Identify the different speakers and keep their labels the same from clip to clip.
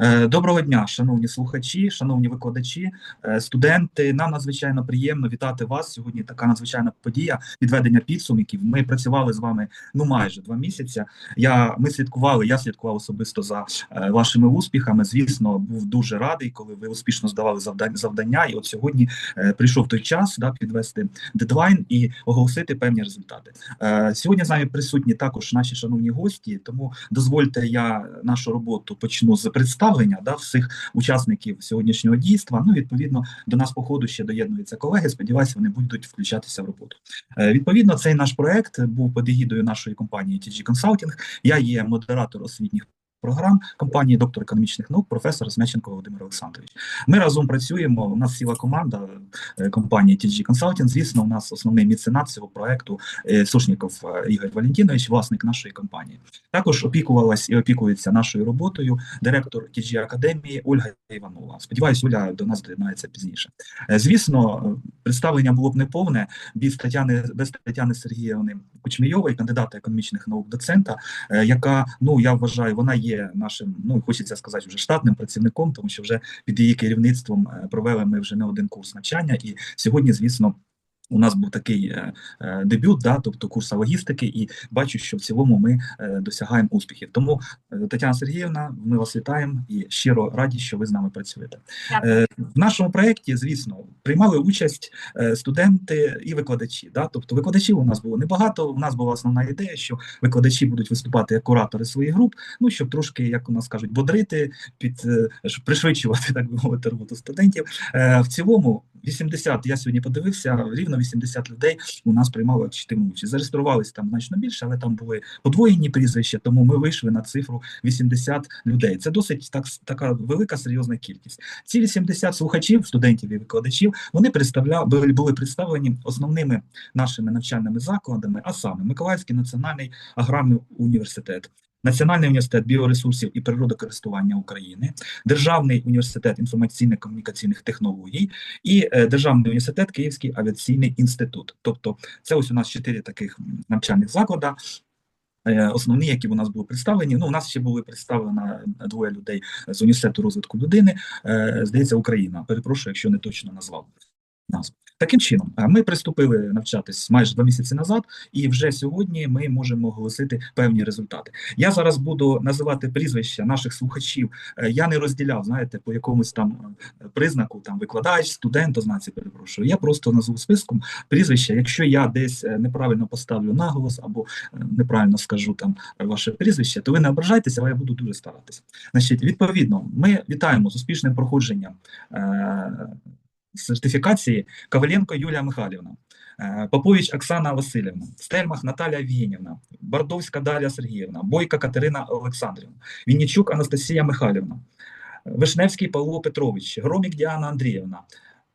Speaker 1: Е, Доброго дня, шановні слухачі, шановні викладачі, е, студенти. Нам надзвичайно приємно вітати вас. Сьогодні така надзвичайна подія підведення підсумків. Ми працювали з вами ну майже два місяці. Я ми слідкували. Я слідкував особисто за е, вашими успіхами. Звісно, був дуже радий, коли ви успішно здавали завдання. завдання. І от сьогодні прийшов той час да, підвести дедлайн і оголосити певні результати. Сьогодні з нами присутні також наші шановні гості. Тому дозвольте, я нашу роботу почну з представлення да, всіх учасників сьогоднішнього дійства. Ну, відповідно, до нас по ходу ще доєднуються колеги. Сподіваюся, вони будуть включатися в роботу. Е, Відповідно, цей наш проект був під егідою нашої компанії TG Consulting. Я є модератор освітніх. Програм компанії доктор економічних наук, професор Смеченко Володимир Олександрович. Ми разом працюємо. У нас ціла команда е, компанії TG Consulting. Звісно, у нас основний меценат цього проекту е, Сушніков е, Ігор Валентинович, власник нашої компанії. Також опікувалась і опікується нашою роботою директор TG Академії Ольга Іванова. Сподіваюсь, Оля до нас доєднається пізніше. Звісно, представлення було б неповне без Тетяни, без Тетяни Сергіївни Кучмійової, кандидата економічних наук, доцента, яка ну я вважаю, вона є нашим, ну хочеться сказати, вже штатним працівником, тому що вже під її керівництвом е, провели ми вже не один курс навчання, і сьогодні, звісно. У нас був такий е, е, дебют, да, тобто курс логістики, і бачу, що в цілому ми е, досягаємо успіхів. Тому Тетяна Сергіївна, ми вас вітаємо і щиро раді, що ви з нами працюєте.
Speaker 2: Дякую.
Speaker 1: В нашому проєкті, звісно, приймали участь студенти і викладачі. Да? Тобто викладачів у нас було небагато. У нас була основна ідея, що викладачі будуть виступати як куратори своїх груп, ну щоб трошки, як у нас кажуть, бодрити, під щоб пришвидшувати так би мовити роботу студентів. В цілому 80, я сьогодні подивився, рівно 80 людей у нас приймали активну участь. Зареєструвалися там значно більше, але там були подвоєні прізвища, тому ми вийшли на цифру 80 людей. Це досить так така велика серйозна кількість. Ці 80 слухачів, студентів і викладачів, вони представляли були представлені основними нашими навчальними закладами, а саме Миколаївський національний аграрний університет. Національний університет біоресурсів і природокористування України, Державний університет інформаційно-комунікаційних технологій і е, Державний університет Київський авіаційний інститут. Тобто, це ось у нас чотири таких навчальних заклади. е, Основні, які у нас були представлені. Ну, у нас ще були представлені двоє людей з університету розвитку людини. е, Здається, Україна. Перепрошую, якщо не точно назвав назву. Таким чином, е, ми приступили навчатись майже два місяці назад, і вже сьогодні ми можемо оголосити певні результати. Я зараз буду називати прізвища наших слухачів. Е, Я не розділяв, знаєте, по якомусь там е, признаку, там викладач, студент, ознаці, перепрошую. Я просто назву списком прізвища. Якщо я десь неправильно поставлю наголос або неправильно скажу там ваше прізвище, то ви не ображайтеся, але я буду дуже старатися. Значить, відповідно, ми вітаємо з успішним проходженням. Сертифікації Коваленко Юлія Михайлівна, е, Попович Оксана Васильівна, Стельмах Наталія Євгенівна, Бардовська Дар'я Сергіївна, Бойка Катерина Олександрівна, Віннічук Анастасія Михайлівна, Вишневський Павло Петрович, Громік Діана Андріївна,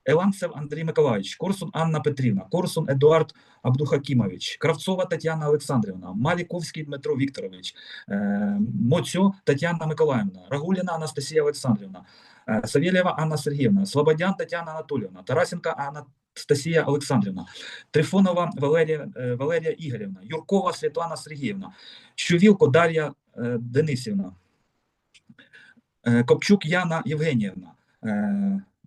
Speaker 1: Еланцев Андрій Миколаївич, Корсун Анна Петрівна, Корсун Едуард Абдухакімович, Кравцова Тетяна Олександрівна, Маліковський Дмитро Вікторович, е, Моцьо Тетяна Миколаївна, Рагуліна Анастасія Олександрівна, е, Савєлєва Анна Сергіївна, Слободян Тетяна Анатоліївна, Тарасенка Анастасія Олександрівна, Трифонова Валерія, е, Валерія Ігорівна, Юркова Світлана Сергіївна, Щувілко Дар'я Денисівна, Копчук Яна Євгеніївна,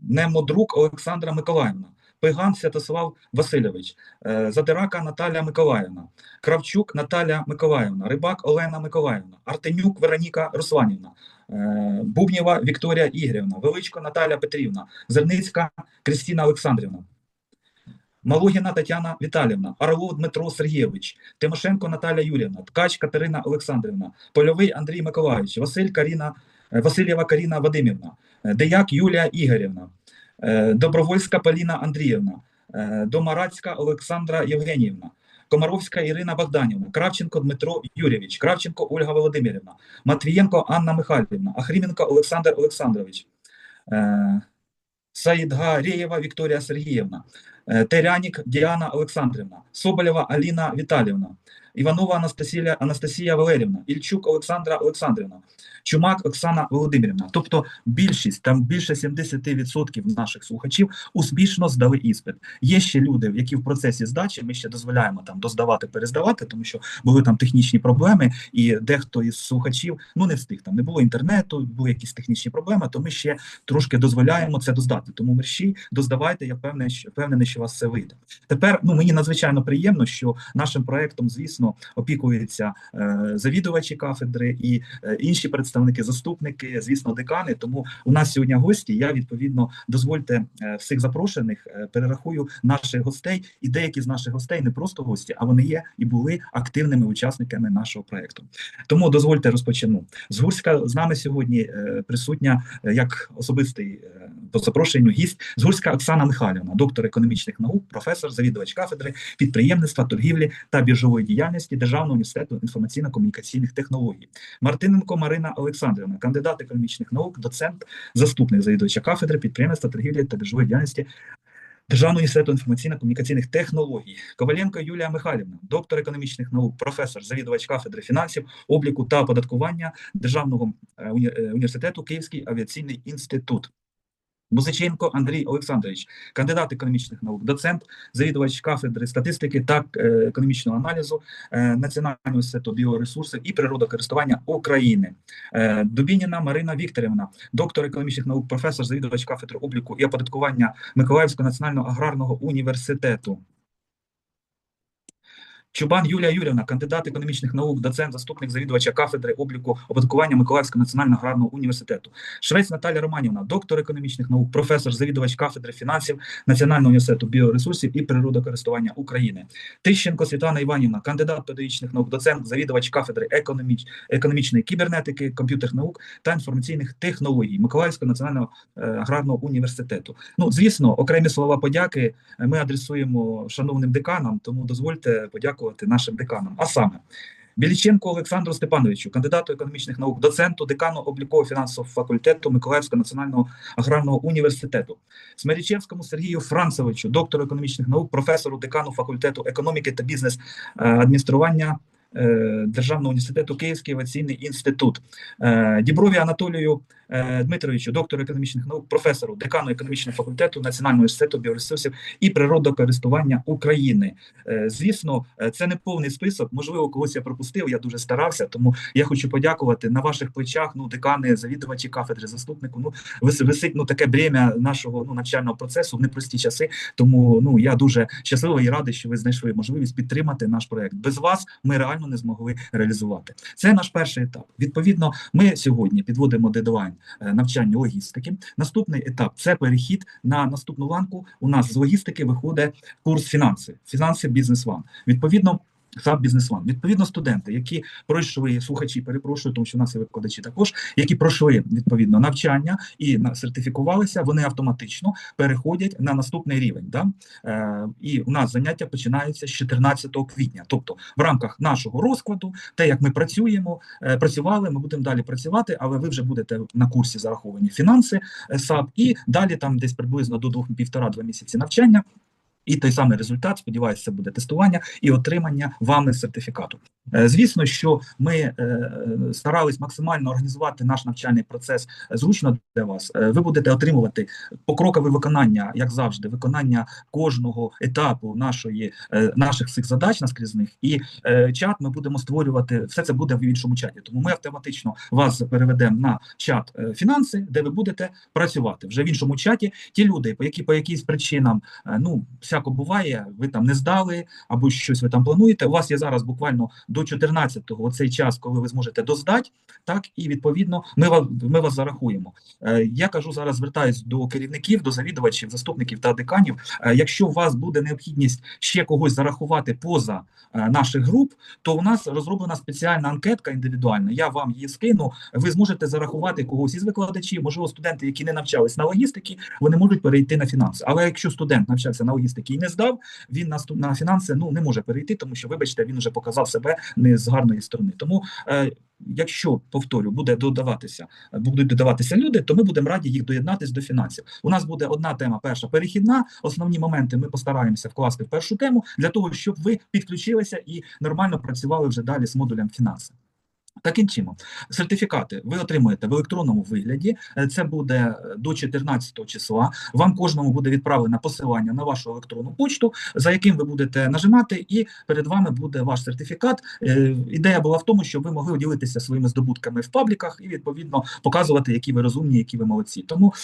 Speaker 1: Немодрук Олександра Миколаївна, Пиган Святослав Васильович, е, Задирака Наталія Миколаївна, Кравчук Наталія Миколаївна, Рибак Олена Миколаївна, Артемюк Вероніка Русланівна, е, Бубнєва Вікторія Ігорівна, Величко Наталя Петрівна, Зерницька Кристина Олександрівна. Малугіна Тетяна Віталівна, Орлов Дмитро Сергійович, Тимошенко Наталя Юрівна, Ткач Катерина Олександрівна, Польовий Андрій Миколаївич, Василь Каріна, е, Васильєва Каріна Вадимівна, Деяк Юлія Ігорівна, Добровольська Поліна Андріївна, е, Домарацька Олександра Євгенівна, Комаровська Ірина Богданівна, Кравченко Дмитро Юрійович, Кравченко Ольга Володимирівна, Матвієнко Анна Михайлівна, Ахріменко Олександр Олександрович, е, Саїдгарєєва Вікторія Сергіївна, е, Терянік Діана Олександрівна, Соболєва Аліна Віталівна, Іванова Анастасія Анастасія Валерівна, Ільчук Олександра Олександрівна, Чумак Оксана Володимирівна. Тобто більшість, там більше 70% наших слухачів успішно здали іспит. Є ще люди, які в процесі здачі ми ще дозволяємо там доздавати, перездавати, тому що були там технічні проблеми, і дехто із слухачів ну не встиг там, не було інтернету, були якісь технічні проблеми, то ми ще трошки дозволяємо це доздати. Тому мерщій доздавайте. Я впевнений, що впевнений, що вас все вийде. Тепер ну мені надзвичайно приємно, що нашим проектом, звісно, опікуються е, завідувачі кафедри і е, інші представники, заступники, звісно, декани. Тому у нас сьогодні гості. Я відповідно дозвольте е, всіх запрошених перерахую наших гостей, і деякі з наших гостей не просто гості, а вони є і були активними учасниками нашого проекту. Тому дозвольте розпочну. З Гурська з нами сьогодні присутня як особистий по запрошенню гість Згурська Оксана Михайлівна, доктор економічних наук, професор, завідувач кафедри підприємництва, торгівлі та біржової діяльності Державного університету інформаційно-комунікаційних технологій. Мартиненко Марина Олександрівна, кандидат економічних наук, доцент, заступник завідувача кафедри підприємництва, торгівлі та біржової діяльності. Державного університету інформаційно-комунікаційних технологій Коваленко Юлія Михайлівна, доктор економічних наук, професор, завідувач кафедри фінансів, обліку та оподаткування Державного е, е, університету Київський авіаційний інститут. Музиченко Андрій Олександрович, кандидат економічних наук, доцент, завідувач кафедри статистики та е, економічного аналізу е, Національного інституту біоресурсів і природокористування України. Е, Дубініна Марина Вікторівна, доктор економічних наук, професор, завідувач кафедри обліку і оподаткування Миколаївського національного аграрного університету. Чубан Юлія Юрівна, кандидат економічних наук, доцент, заступник завідувача кафедри обліку оподаткування Миколаївського національного аграрного університету. Швець Наталя Романівна, доктор економічних наук, професор, завідувач кафедри фінансів Національного університету біоресурсів і природокористування України. Тищенко Світлана Іванівна, кандидат педагогічних наук, доцент, завідувач кафедри економіч... економічної кібернетики, комп'ютерних наук та інформаційних технологій Миколаївського національного е, аграрного університету. Ну, звісно, окремі слова подяки е, ми адресуємо шановним деканам, тому дозвольте подякувати нашим деканам. А саме Біліченко Олександру Степановичу, кандидату економічних наук, доценту, декану обліково-фінансового факультету Миколаївського національного аграрного університету, Смирічевському Сергію Францевичу, доктору економічних наук, професору, декану факультету економіки та бізнес е, адміністрування. е, Державного університету Київський авіаційний інститут Е, Діброві Анатолію Дмитровичу, доктору економічних наук, професору, декану економічного факультету Національного університету біоресурсів і природокористування України. Е, Звісно, е, це не повний список. Можливо, когось я пропустив. Я дуже старався. Тому я хочу подякувати на ваших плечах. Ну, декани, завідувачі кафедри, заступнику. Ну висить ну таке бремя нашого ну навчального процесу в непрості часи. Тому ну я дуже щасливий і радий, що ви знайшли можливість підтримати наш проект. Без вас ми реально не змогли реалізувати. Це наш перший етап. Відповідно, ми сьогодні підводимо дедлайн е, навчання логістики. Наступний етап це перехід на наступну ланку. У нас з логістики виходить курс фінанси, фінанси бізнес ван. Відповідно. Саб бізнес ван. Відповідно, студенти, які пройшли слухачі, перепрошую, тому що в нас є викладачі також, які пройшли відповідно навчання і сертифікувалися, вони автоматично переходять на наступний рівень. Да? Е, і у нас заняття починаються з 14 квітня. Тобто, в рамках нашого розкладу, те, як ми працюємо, е, працювали, ми будемо далі працювати, але ви вже будете на курсі зараховані фінанси е, САП, і далі там десь приблизно до двох півтора-два місяці навчання. І той самий результат, сподіваюся, буде тестування і отримання вами сертифікату. Е, Звісно, що ми е, старались максимально організувати наш навчальний процес зручно для вас. Е, Ви будете отримувати покрокове виконання, як завжди, виконання кожного етапу нашої наших цих задач наскрізних, і чат ми будемо створювати. Все це буде в іншому чаті. Тому ми автоматично вас переведемо на чат фінанси, де ви будете працювати вже в іншому чаті. Ті люди, по які по якійсь причинам, ну всяко буває, ви там не здали або щось ви там плануєте. У вас є зараз буквально до 14-го оцей час, коли ви зможете доздати, так і відповідно ми вас ми вас зарахуємо. Е, Я кажу зараз, звертаюсь до керівників, до завідувачів, заступників та деканів. Е, Якщо у вас буде необхідність ще когось зарахувати поза е, наших груп, то у нас розроблена спеціальна анкетка індивідуальна. Я вам її скину. Ви зможете зарахувати когось із викладачів, можливо, студенти, які не навчались на логістики, вони можуть перейти на фінанси. Але якщо студент навчався на логістики і не здав, він на, на фінанси ну не може перейти, тому що, вибачте, він вже показав себе не з гарної сторони. Тому е, якщо повторю, буде додаватися, будуть додаватися люди, то ми будемо раді їх доєднатись до фінансів. У нас буде одна тема, перша перехідна. Основні моменти ми постараємося вкласти в першу тему для того, щоб ви підключилися і нормально працювали вже далі з модулем фінанси. Таким чином, сертифікати ви отримуєте в електронному вигляді. Е, Це буде е, до 14 числа. Вам кожному буде відправлено посилання на вашу електронну почту, за яким ви будете нажимати, і перед вами буде ваш сертифікат. Е, Ідея була в тому, щоб ви могли ділитися своїми здобутками в пабліках і відповідно показувати, які ви розумні, які ви молодці. Тому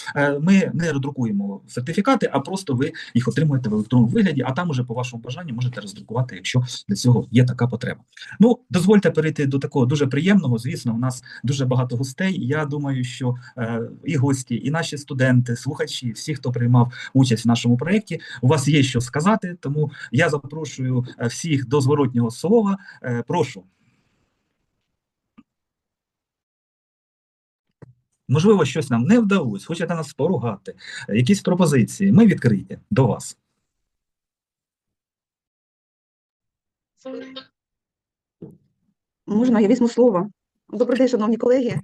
Speaker 1: ми не роздрукуємо сертифікати, а просто ви їх отримуєте в електронному вигляді. А там уже по вашому бажанню можете роздрукувати, якщо для цього є така потреба. Ну дозвольте перейти до такого дуже приємного. Звісно, у нас дуже багато гостей. Я думаю, що е, і гості, і наші студенти, слухачі, всі, хто приймав участь в нашому проєкті, у вас є що сказати. Тому я запрошую е, всіх до зворотнього слова. Е, прошу. Можливо, щось нам не вдалося, хочете нас поругати, якісь пропозиції. Ми відкриті до вас.
Speaker 2: Можна, я візьму слово. Добрий день, шановні колеги.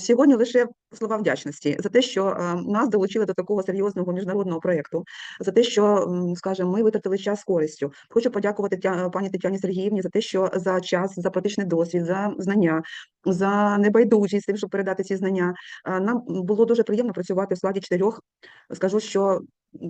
Speaker 2: Сьогодні лише слова вдячності за те, що нас долучили до такого серйозного міжнародного проєкту, за те, що, скажімо, ми витратили час з користю. Хочу подякувати пані Тетяні Сергіївні за те, що за час, за практичний досвід, за знання, за небайдужість тим, щоб передати ці знання. Нам було дуже приємно працювати в складі чотирьох. Скажу, що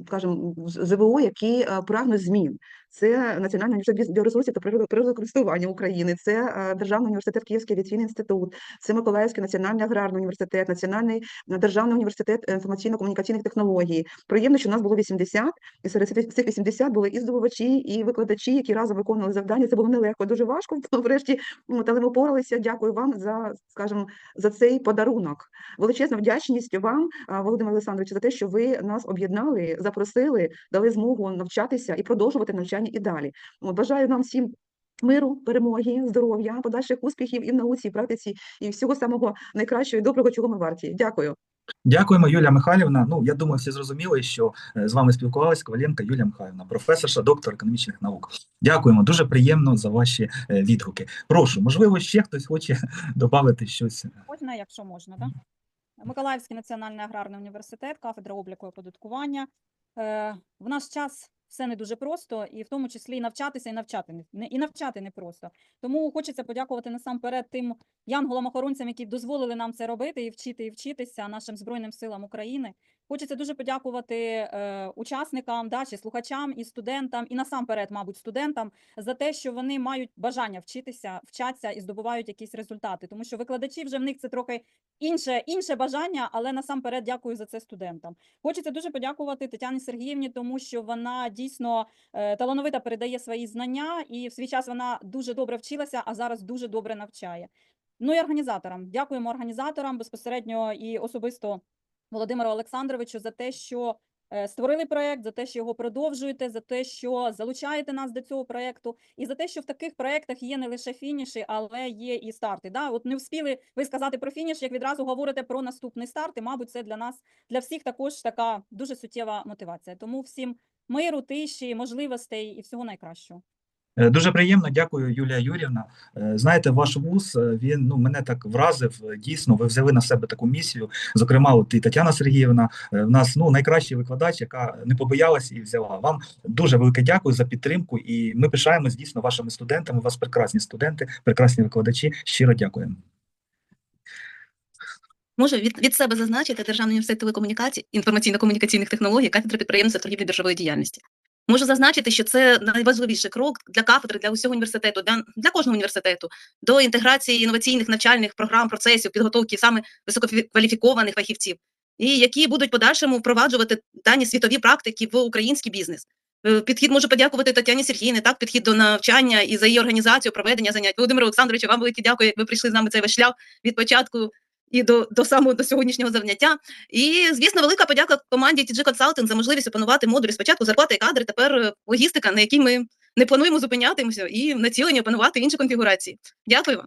Speaker 2: скажімо, ЗВО, які а, прагнуть змін. Це Національний університет біоресурсів та природокористування України, це е, Державний університет Київський авіаційний інститут, це Миколаївський національний аграрний університет, Національний е, державний університет інформаційно-комунікаційних технологій. Приємно, що нас було 80, і серед цих- цих 80 були і здобувачі, і викладачі, які разом виконували завдання. Це було нелегко, дуже важко. Врешті, але ми впоралися. Дякую вам за, скажімо, за цей подарунок. Величезна вдячність вам, Володимир Олександрович, за те, що ви нас об'єднали, запросили, дали змогу навчатися і продовжувати навчання і далі. Бажаю нам всім миру, перемоги, здоров'я, подальших успіхів і в науці, і в практиці, і всього самого найкращого і доброго, чого ми варті. Дякую.
Speaker 1: Дякуємо, Юлія Михайлівна. Ну, я думаю, всі зрозуміли, що е, з вами спілкувалася Коваленко Юлія Михайлівна, професорша, доктор економічних наук. Дякуємо, дуже приємно за ваші е, відгуки. Прошу, можливо, ще хтось хоче додати щось.
Speaker 3: Можна, якщо можна, так? Миколаївський національний аграрний університет, кафедра обліку і оподаткування. Е, В наш час все не дуже просто, і в тому числі і навчатися, і навчати не- і навчати не просто. Тому хочеться подякувати насамперед тим янголам-охоронцям, які дозволили нам це робити і вчити, і вчитися нашим збройним силам України. Хочеться дуже подякувати е, учасникам, да, чи слухачам і студентам, і насамперед, мабуть, студентам за те, що вони мають бажання вчитися, вчаться і здобувають якісь результати. Тому що викладачі вже в них це трохи інше, інше бажання, але насамперед дякую за це студентам. Хочеться дуже подякувати Тетяні Сергіївні, тому що вона дійсно е, талановита передає свої знання, і в свій час вона дуже добре вчилася, а зараз дуже добре навчає. Ну і організаторам. Дякуємо організаторам безпосередньо і особисто Володимиру Олександровичу за те, що е, створили проект, за те, що його продовжуєте, за те, що залучаєте нас до цього проекту, і за те, що в таких проектах є не лише фініші, але є і старти. Да? От не встигли ви сказати про фініш, як відразу говорите про наступний старт. І, мабуть, це для нас, для всіх також така дуже суттєва мотивація. Тому всім миру, тиші, можливостей і всього найкращого.
Speaker 1: Е, Дуже приємно, дякую, Юлія Юрівна. Е, Знаєте, ваш вуз е, він ну мене так вразив. Дійсно, ви взяли на себе таку місію. Зокрема, от і Тетяна Сергіївна, в нас ну найкращий викладач, яка не побоялась і взяла. Вам дуже велике дякую за підтримку. І ми пишаємось дійсно вашими студентами. У вас прекрасні студенти, прекрасні викладачі. Щиро дякуємо.
Speaker 4: Можу від, від себе зазначити Державний університет телекомунікацій, інформаційно-комунікаційних технологій, кафедра підприємництва торгівлі біржової діяльності. Можу зазначити, що це найважливіший крок для кафедри, для усього університету, для, для кожного університету до інтеграції інноваційних навчальних програм, процесів, підготовки саме висококваліфікованих фахівців, і які будуть подальшому впроваджувати дані світові практики в український бізнес. Е, Підхід можу подякувати Тетяні Сергіївні, так, підхід до навчання і за її організацію, проведення занять. Володимиру Олександровичу, вам велике дякую, як ви прийшли з нами цей весь шлях від початку і до, до самого до сьогоднішнього заняття. І, звісно, велика подяка команді TG Consulting за можливість опанувати модулі спочатку зарплати і кадри, тепер е, логістика, на якій ми не плануємо зупинятися і націлені опанувати інші конфігурації. Дякую вам.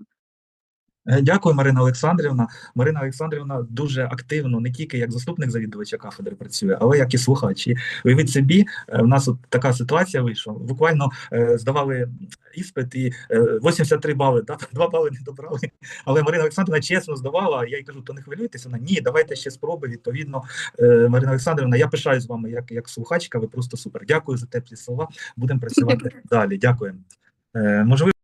Speaker 1: Е, Дякую, Марина Олександрівна. Марина Олександрівна дуже активно, не тільки як заступник завідувача кафедри працює, але як і слухач. І уявіть собі, е, в нас от така ситуація вийшла. Буквально е, здавали іспит і е, 83 бали, да? 2 бали не добрали. Але Марина Олександрівна чесно здавала. Я їй кажу, то не хвилюйтеся. Вона ні, давайте ще спроби. Відповідно, Марина Олександрівна, я пишаюсь з вами як, як слухачка. Ви просто супер. Дякую за теплі слова. Будемо працювати далі. Дякую. Е, Можливо.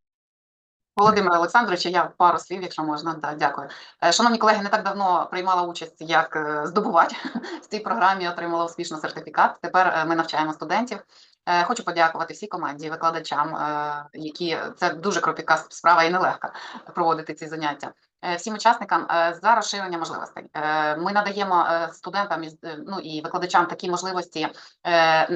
Speaker 5: Володимир Олександрович, я пару слів, якщо можна, да, дякую. Е, Шановні колеги, не так давно приймала участь як здобувати здобувач в цій програмі, отримала успішно сертифікат. Тепер е, ми навчаємо студентів. Е, Хочу подякувати всій команді, викладачам, е, які це дуже кропітка справа і нелегка проводити ці заняття. Е, Всім учасникам е, за розширення можливостей. Е, Ми надаємо студентам ну і викладачам такі можливості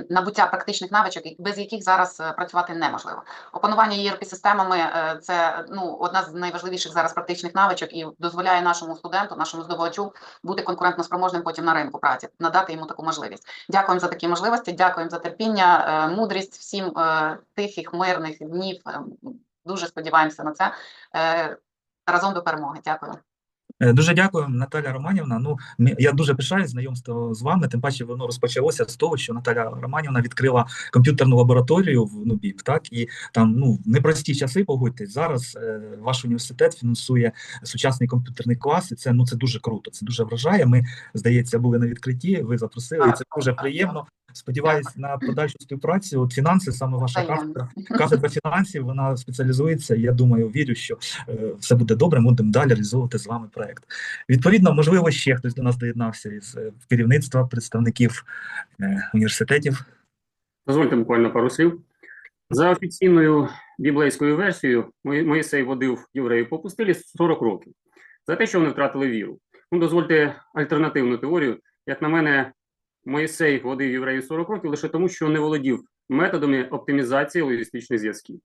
Speaker 5: набуття практичних навичок, без яких зараз працювати неможливо. Опанування ERP-системами е, це ну одна з найважливіших зараз практичних навичок і дозволяє нашому студенту, нашому здобувачу бути конкурентноспроможним потім на ринку праці, надати йому таку можливість. Дякуємо за такі можливості, дякуємо за терпіння, мудрість всім тихих, мирних днів. Дуже сподіваємося на це. Разом до перемоги. Дякую.
Speaker 1: Е, Дуже дякую, Наталя Романівна. Ну, я дуже пишаюсь знайомство з вами. Тим паче воно розпочалося з того, що Наталя Романівна відкрила комп'ютерну лабораторію в НУБІП, так і там ну непрості часи. Погодьтесь. Зараз е, ваш університет фінансує сучасний комп'ютерний клас, і це ну це дуже круто. Це дуже вражає. Ми здається були на відкритті. Ви запросили, і це дуже приємно. Сподіваюсь на подальшу співпрацю. От фінанси, саме ваша кафедра, кафедра фінансів, вона спеціалізується. Я думаю, вірю, що е, все буде добре. Ми будемо далі реалізовувати з вами проект. Відповідно, можливо, ще хтось до нас доєднався із е, керівництва, представників е, університетів.
Speaker 6: Дозвольте буквально пару слів. За офіційною біблейською версією, Мої- Моїсей водив євреїв по пустелі 40 років за те, що вони втратили віру. Ну, дозвольте альтернативну теорію. Як на мене, Моїсей водив євреїв 40 років лише тому, що не володів методами оптимізації логістичних зв'язків.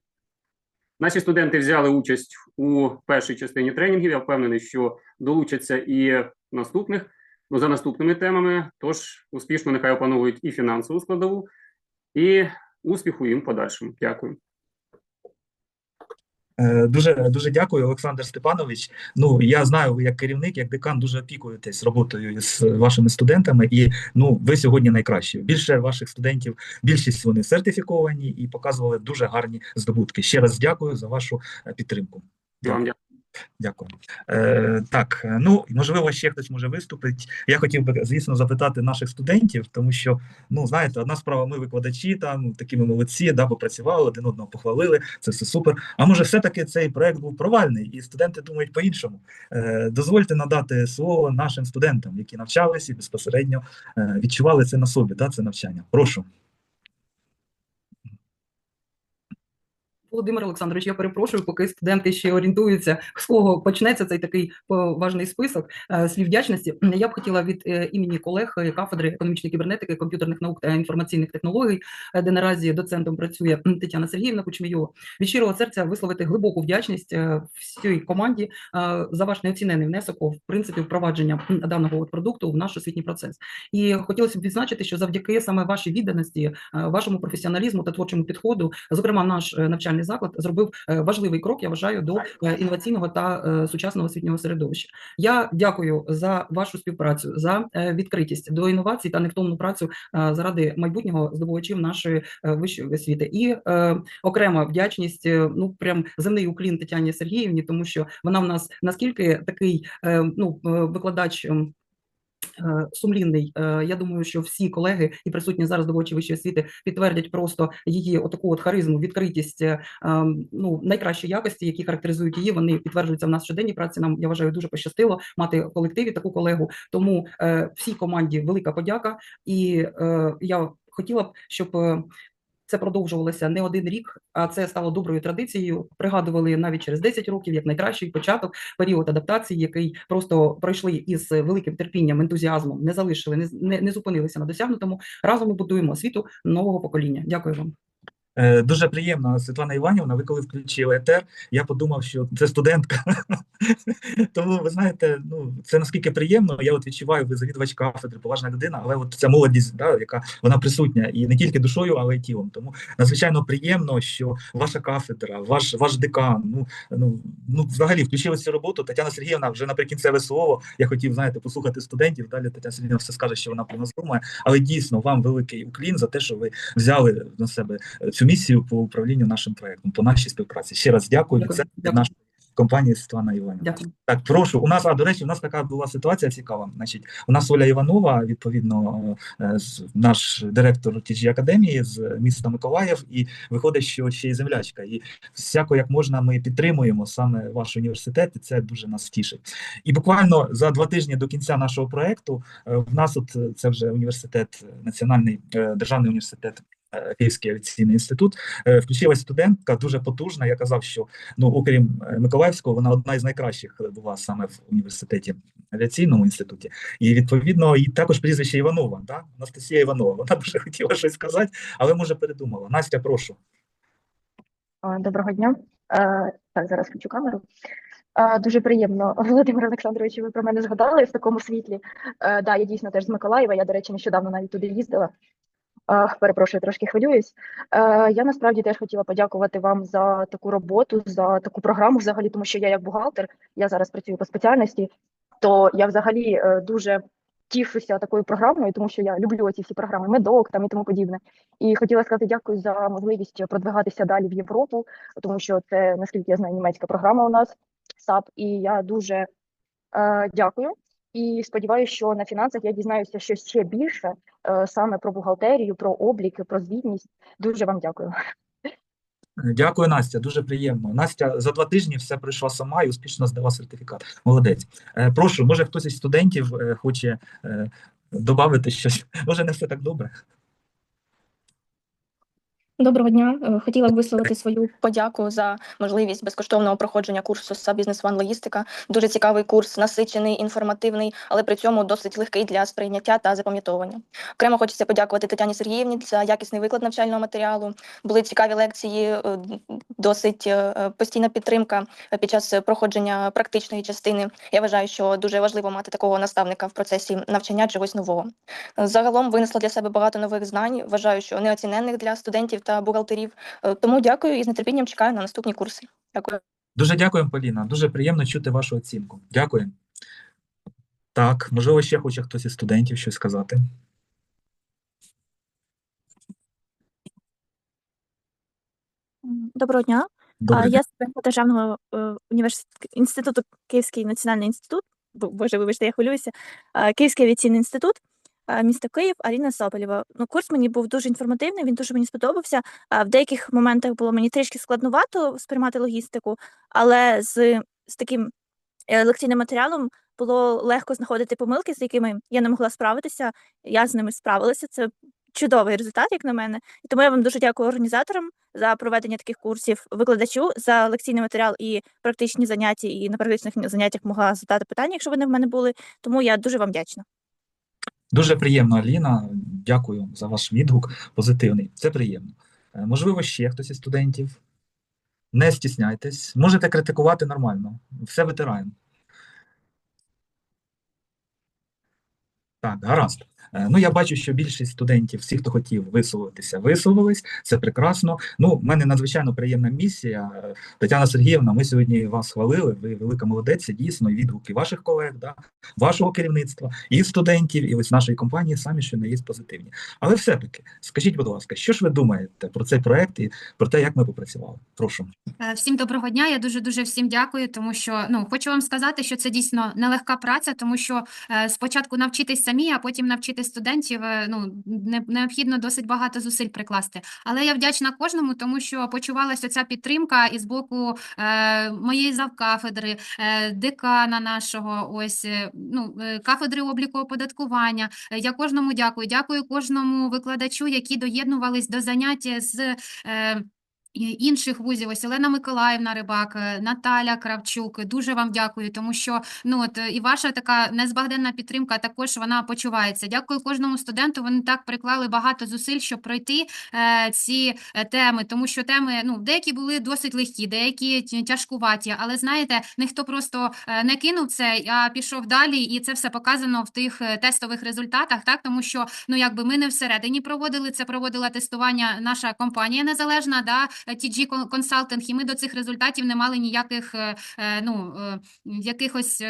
Speaker 6: Наші студенти взяли участь у першій частині тренінгів. Я впевнений, що долучаться і наступних ну, за наступними темами. Тож успішно нехай опановують і фінансову складову, і успіху їм подальшому. Дякую.
Speaker 1: Е, Дуже дуже дякую, Олександр Степанович. Ну я знаю, ви як керівник, як декан, дуже опікуєтесь роботою з вашими студентами, і ну ви сьогодні найкращі. Більше ваших студентів, більшість вони сертифіковані і показували дуже гарні здобутки. Ще раз дякую за вашу е, підтримку.
Speaker 6: Дякую.
Speaker 1: Дякую. Е, так, е, ну можливо, ще хтось може виступить. Я хотів би, звісно, запитати наших студентів, тому що ну знаєте, одна справа, ми викладачі там такі ми молодці, да, попрацювали, один одного похвалили. Це все супер. А може, все-таки цей проект був провальний, і студенти думають по-іншому. Е, дозвольте надати слово нашим студентам, які навчалися і безпосередньо е, відчували це на собі, да, це навчання. Прошу.
Speaker 7: Володимир Олександрович, я перепрошую, поки студенти ще орієнтуються, з кого почнеться цей такий поважний список е, слів вдячності. Я б хотіла від е, імені колег е, кафедри економічної кібернетики, комп'ютерних наук та інформаційних технологій, е, де наразі доцентом працює Тетяна Сергіївна Кучмійова, від щирого серця висловити глибоку вдячність е, всій команді е, за ваш неоцінений внесок в принципі впровадження даного продукту в наш освітній процес. І хотілося б відзначити, що завдяки саме вашій відданості, е, вашому професіоналізму та творчому підходу, зокрема, наш е, навчальний заклад зробив е, важливий крок, я вважаю, до е, інноваційного та е, сучасного освітнього середовища. Я дякую за вашу співпрацю, за відкритість до інновацій та невтомну працю заради майбутнього здобувачів нашої вищої освіти. І окрема вдячність, ну прям земний уклін Тетяні Сергіївні, тому що вона в нас наскільки такий ну викладач. Е, Сумлінний, Е, я думаю, що всі колеги і присутні зараз здобувачі вищої освіти підтвердять просто її отаку от харизму, відкритість, е, ем, ну найкращі якості, які характеризують її. Вони підтверджуються в нас в щоденній праці. Нам я вважаю дуже пощастило мати в колективі таку колегу. Тому всій команді велика подяка, і я хотіла б, щоб. Це продовжувалося не один рік, а це стало доброю традицією. Пригадували навіть через 10 років як найкращий початок, період адаптації, який просто пройшли із великим терпінням, ентузіазмом, не залишили, не, не зупинилися на досягнутому. Разом ми будуємо освіту нового покоління. Дякую вам.
Speaker 1: Е, Дуже приємно, Світлана Іванівна. Ви коли включили етер, я подумав, що це студентка. Тому ви знаєте, ну це наскільки приємно. Я от відчуваю, ви завідувач кафедри, поважна людина, але от ця молодість, да, яка вона присутня і не тільки душою, але й тілом. Тому надзвичайно приємно, що ваша кафедра, ваш ваш декан, ну ну ну взагалі включили цю роботу. Тетяна Сергіївна вже наприкінцеве слово. Я хотів знаєте послухати студентів. Далі Тетяна Сергіївна все скаже, що вона про нас думає. Але дійсно вам великий уклін за те, що ви взяли на себе цю місію по управлінню нашим проектом, по нашій співпраці. Ще раз дякую.
Speaker 7: Дякую,
Speaker 1: від
Speaker 7: дякую.
Speaker 1: нашої компанії Світлана Іванівна.
Speaker 7: Дякую.
Speaker 1: Так, прошу. У нас, а до речі, у нас така була ситуація цікава. Значить, у нас Оля Іванова, відповідно, е, наш директор тіжі академії з міста Миколаїв, і виходить, що ще й землячка. І всяко як можна, ми підтримуємо саме ваш університет, і це дуже нас тішить. І буквально за два тижні до кінця нашого проекту е, в нас от е, це вже університет, національний державний університет. Київський авіаційний інститут е, включилась студентка дуже потужна. Я казав, що ну окрім е, Миколаївського, вона одна із найкращих була саме в університеті авіаційному інституті. І відповідно, і також прізвище Іванова, да? Анастасія Іванова. Вона дуже хотіла щось сказати, але може передумала. Настя, прошу.
Speaker 8: Доброго дня. Е, Так, зараз включу камеру. Дуже приємно, Володимир Олександрович, ви про мене згадали в такому світлі. Да, я дійсно теж з Миколаєва. Я, до речі, нещодавно навіть туди їздила. Е, Перепрошую, трошки хвилююсь. Е, Я насправді теж хотіла подякувати вам за таку роботу, за таку програму взагалі, тому що я як бухгалтер, я зараз працюю по спеціальності, то я взагалі е, дуже тішуся такою програмою, тому що я люблю ці всі програми, медок там і тому подібне. І хотіла сказати дякую за можливість продвигатися далі в Європу, тому що це, наскільки я знаю, німецька програма у нас САП, і я дуже е, дякую. І сподіваюся, що на фінансах я дізнаюся щось ще більше е, саме про бухгалтерію, про облік, про звітність. Дуже вам дякую.
Speaker 1: Дякую, Настя. Дуже приємно. Настя за два тижні все пройшла сама і успішно здала сертифікат. Молодець. Е, Прошу, може хтось із студентів е, хоче додати щось. Може, не все так добре.
Speaker 9: Доброго дня. Е, Хотіла б висловити свою подяку за можливість безкоштовного проходження курсу СА Бізнес Ван Логістика. Дуже цікавий курс, насичений, інформативний, але при цьому досить легкий для сприйняття та запам'ятовування. Окремо хочеться подякувати Тетяні Сергіївні за якісний виклад навчального матеріалу. Були цікаві лекції, е, досить е, постійна підтримка під час проходження практичної частини. Я вважаю, що дуже важливо мати такого наставника в процесі навчання чогось нового. Загалом винесла для себе багато нових знань. Вважаю, що неоціненних для студентів та бухгалтерів. Е, Тому дякую і з нетерпінням чекаю на наступні курси. Дякую.
Speaker 1: Дуже дякуємо, Поліна. Дуже приємно чути вашу оцінку. Дякую. Так, можливо, ще хоче хтось із студентів щось сказати.
Speaker 10: Доброго дня. А,
Speaker 1: Добре.
Speaker 10: Я студентка Державного е, університету інституту Київський національний інститут. Боже, вибачте, я хвилююся. Київський авіаційний інститут, місто Київ, Аріна Соболєва. Ну, курс мені був дуже інформативний, він дуже мені сподобався. В деяких моментах було мені трішки складновато сприймати логістику, але з, з таким е, лекційним матеріалом було легко знаходити помилки, з якими я не могла справитися. Я з ними справилася. Це чудовий результат, як на мене. І тому я вам дуже дякую організаторам за проведення таких курсів, викладачу за лекційний матеріал і практичні заняття, і на практичних заняттях могла задати питання, якщо вони в мене були. Тому я дуже вам вдячна.
Speaker 1: Дуже приємно, Аліна. Дякую за ваш відгук позитивний. Це приємно. Е, Можливо, ще хтось із студентів. Не стісняйтесь. Можете критикувати нормально. Все витираємо. Так, гаразд. Е, Ну, я бачу, що більшість студентів, всі, хто хотів висловитися, висловились. Це прекрасно. Ну, в мене надзвичайно приємна місія. Тетяна Сергіївна, ми сьогодні вас хвалили. Ви велика молодець, дійсно, відгуки ваших колег, да, вашого керівництва, і студентів, і ось нашої компанії самі, що не є позитивні. Але все-таки, скажіть, будь ласка, що ж ви думаєте про цей проект і про те, як ми попрацювали? Прошу.
Speaker 11: Е, Всім доброго дня. Я дуже дуже всім дякую, тому що ну хочу вам сказати, що це дійсно нелегка праця, тому що е, спочатку навчитись самі, а потім навчити студентів. е, Ну не необхідно досить багато зусиль прикласти. Але я вдячна кожному, тому що почувалася ця підтримка із боку е, моєї завкафедри, е, декана нашого, ось е, ну е, кафедри обліку оподаткування. Я кожному дякую. Дякую кожному викладачу, які доєднувались до заняття з. Е, і інших вузів, ось Олена Миколаївна Рибак, е, Наталя Кравчук. Дуже вам дякую, тому що ну от е, і ваша така незбагненна підтримка також вона почувається. Дякую кожному студенту. Вони так приклали багато зусиль, щоб пройти е, ці е, теми, тому що теми ну деякі були досить легкі, деякі тяжкуваті. Але знаєте, ніхто просто не кинув це, а пішов далі, і це все показано в тих тестових результатах. Так, тому що ну якби ми не всередині проводили це, проводила тестування наша компанія незалежна, да TG Con- Consulting, і ми до цих результатів не мали ніяких е, е, ну е, якихось.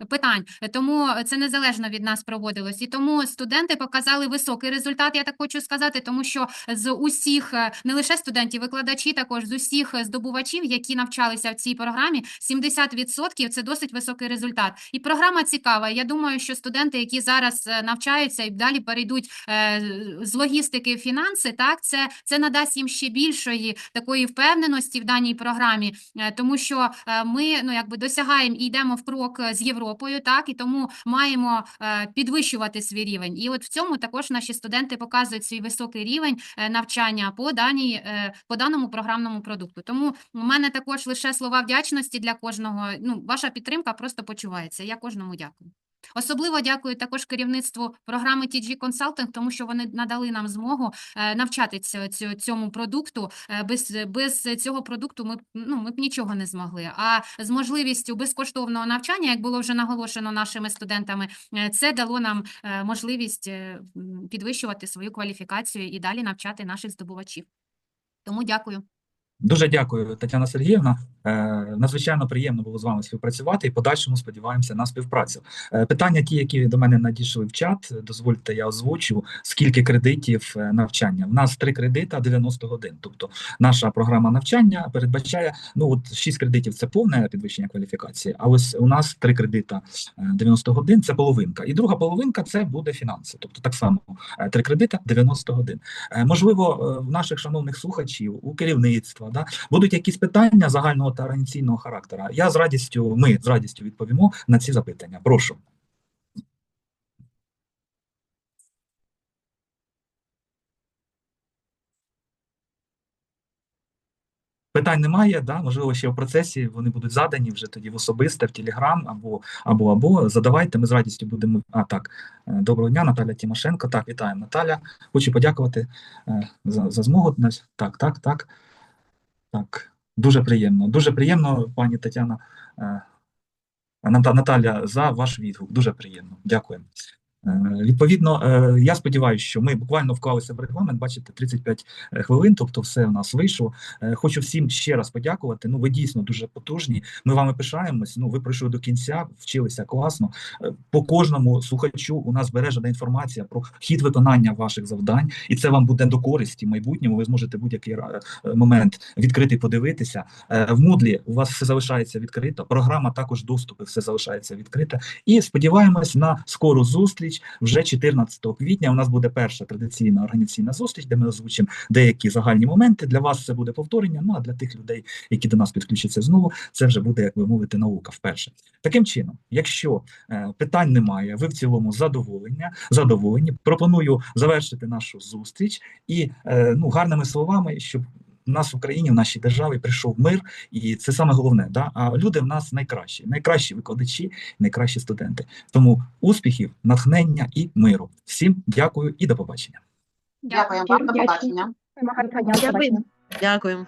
Speaker 11: Е, Питань тому це незалежно від нас проводилось, і тому студенти показали високий результат. Я так хочу сказати, тому що з усіх е, не лише студентів, викладачі також з усіх е, здобувачів, які навчалися в цій програмі, 70% – це досить високий результат. І програма цікава. Я думаю, що студенти, які зараз е, навчаються і далі перейдуть е, з логістики в фінанси, так це, це надасть їм ще більшої такої впевненості в даній програмі, е, тому що е, ми ну якби досягаємо і йдемо в крок е, з Європою, так і тому маємо е, підвищувати свій рівень. І от в цьому також наші студенти показують свій високий рівень е, навчання по даній е, по даному програмному продукту. Тому у мене також лише слова вдячності для кожного. Ну, ваша підтримка просто почувається. Я кожному дякую. Особливо дякую також керівництву програми TG Consulting, тому що вони надали нам змогу е, навчатися цьому продукту. Е, Без, без цього продукту ми ну, ми б нічого не змогли. А з можливістю безкоштовного навчання, як було вже наголошено нашими студентами, е, це дало нам можливість підвищувати свою кваліфікацію і далі навчати наших здобувачів. Тому дякую.
Speaker 1: Дуже дякую, Тетяна Сергіївна. Е, Надзвичайно приємно було з вами співпрацювати і подальшому сподіваємося на співпрацю. Е, Питання, ті, які до мене надійшли в чат, дозвольте, я озвучу, скільки кредитів е, навчання. У нас три кредита 90 годин. Тобто наша програма навчання передбачає ну от 6 кредитів це повне підвищення кваліфікації. А ось у нас три кредита е, 90 годин це половинка. І друга половинка це буде фінанси. Тобто так само три кредита 90 годин. Можливо, в наших шановних слухачів, у керівництва, да, будуть якісь питання загального та організаційного характера. Я з радістю, ми з радістю відповімо на ці запитання. Прошу. Питань немає, да, можливо, ще в процесі вони будуть задані вже тоді в особисте, в Телеграм або або або задавайте. Ми з радістю будемо. А так, е, доброго дня, Наталя Тимошенко. Так, вітаємо, Наталя. Хочу подякувати е, за, за змогу. Так, так, так. Так, дуже приємно. Дуже приємно, пані Тетяна е, Ната- Наталя, за ваш відгук. Дуже приємно. Дякую. Е, Відповідно, е, я сподіваюся, що ми буквально вклалися в регламент. Бачите, 35 хвилин, тобто все в нас вийшло. Е, Хочу всім ще раз подякувати. Ну, ви дійсно дуже потужні. Ми вами пишаємось. Ну, ви пройшли до кінця, вчилися класно. Е, По кожному слухачу у нас збережена інформація про хід виконання ваших завдань, і це вам буде до користі в майбутньому. Ви зможете будь-який е, момент відкрити, подивитися. Е, В Moodle у вас все залишається відкрито. Програма також доступи, все залишається відкрите. І сподіваємось на скору зустріч вже 14 квітня. У нас буде перша традиційна організаційна зустріч, де ми озвучимо деякі загальні моменти. Для вас це буде повторення. Ну а для тих людей, які до нас підключаться знову, це вже буде, як ви мовите, наука вперше. Таким чином, якщо е, питань немає, ви в цілому задоволення, задоволені. Пропоную завершити нашу зустріч і е, ну гарними словами, щоб у нас в Україні, в нашій державі прийшов мир, і це саме головне. Да? А люди в нас найкращі, найкращі викладачі, найкращі студенти. Тому успіхів, натхнення і миру. Всім дякую і до побачення.
Speaker 5: Дякую вам, до
Speaker 8: побачення.
Speaker 2: Дякую.